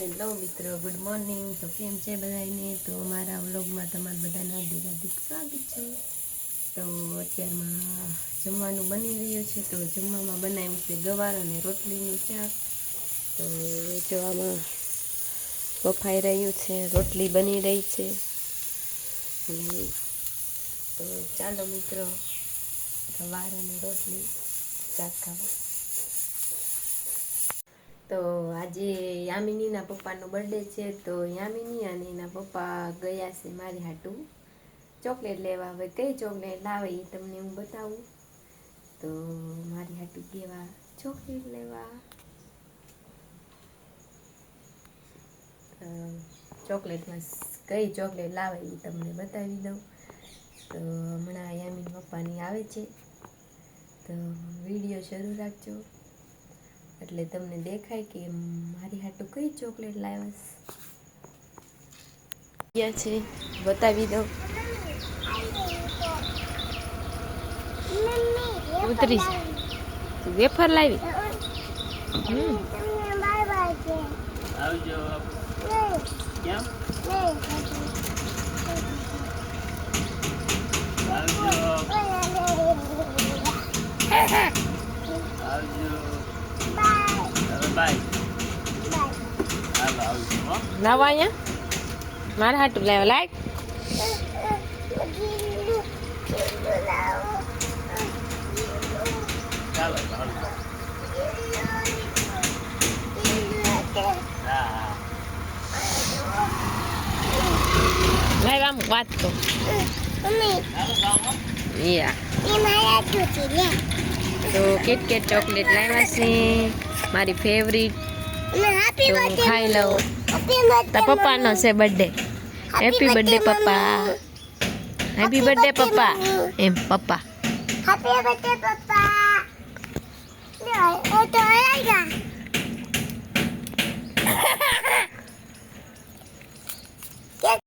Hello મિત્રો. Good morning તો કેમ છે બધાને તો મારા વ્લોગમાં તમારા બધાને હાર્દિક હાર્દિક સ્વાગત છે. તો અત્યારમાં જમવાનું બની રહ્યું છે. તો જમવામાં બનાવ્યું છે ગવાર અને રોટલીનું શાક. તો જોવામાં બફાઈ રહ્યું છે. રોટલી બની રહી છે. તો ચાલો, મિત્રો, ગવાર અને રોટલી શાક ખાવા. તો આજે યામિનીના પપ્પાનો બર્થડે છે, તો યામિની અને એના પપ્પા ગયા છે મારી હાટું. ચોકલેટ લેવા. હવે કઈ ચોકલેટ લાવે એ તમને હું બતાવું. તો મારી હાટું કેવા? ચોકલેટ લેવા. ચોકલેટમાં કઈ ચોકલેટ લાવે એ તમને બતાવી દઉં. તો હમણાં યામિન પપ્પાની આવે છે. તો વીડિયો શરૂ રાખજો. એટલે તમને દેખાય કે મારી હાટું કઈ ચોકલેટ લાવ્યા છે. બતાવી દો. ઉતરી તું વેફર લાવી. હમ. આવજો. કેમ? હવે બાય હાલો આવજો હો લાવો અહીંયા મારા હાટું લાવ્યા લાઈટ ચાલો હાલો હા હા લાવ આમ વાત તો ચાલો જાઓ હો. યા તો કિટકેટ ચોકલેટ લાવ્યા છે. મારી ફેવરિટ તો હું ખાઈ લઉં. તો પપ્પાનો છે બર્થડે હેપી બર્થડે પપ્પા. હેપી બર્થડે પપ્પા. એમ પપ્પા. No, otro era.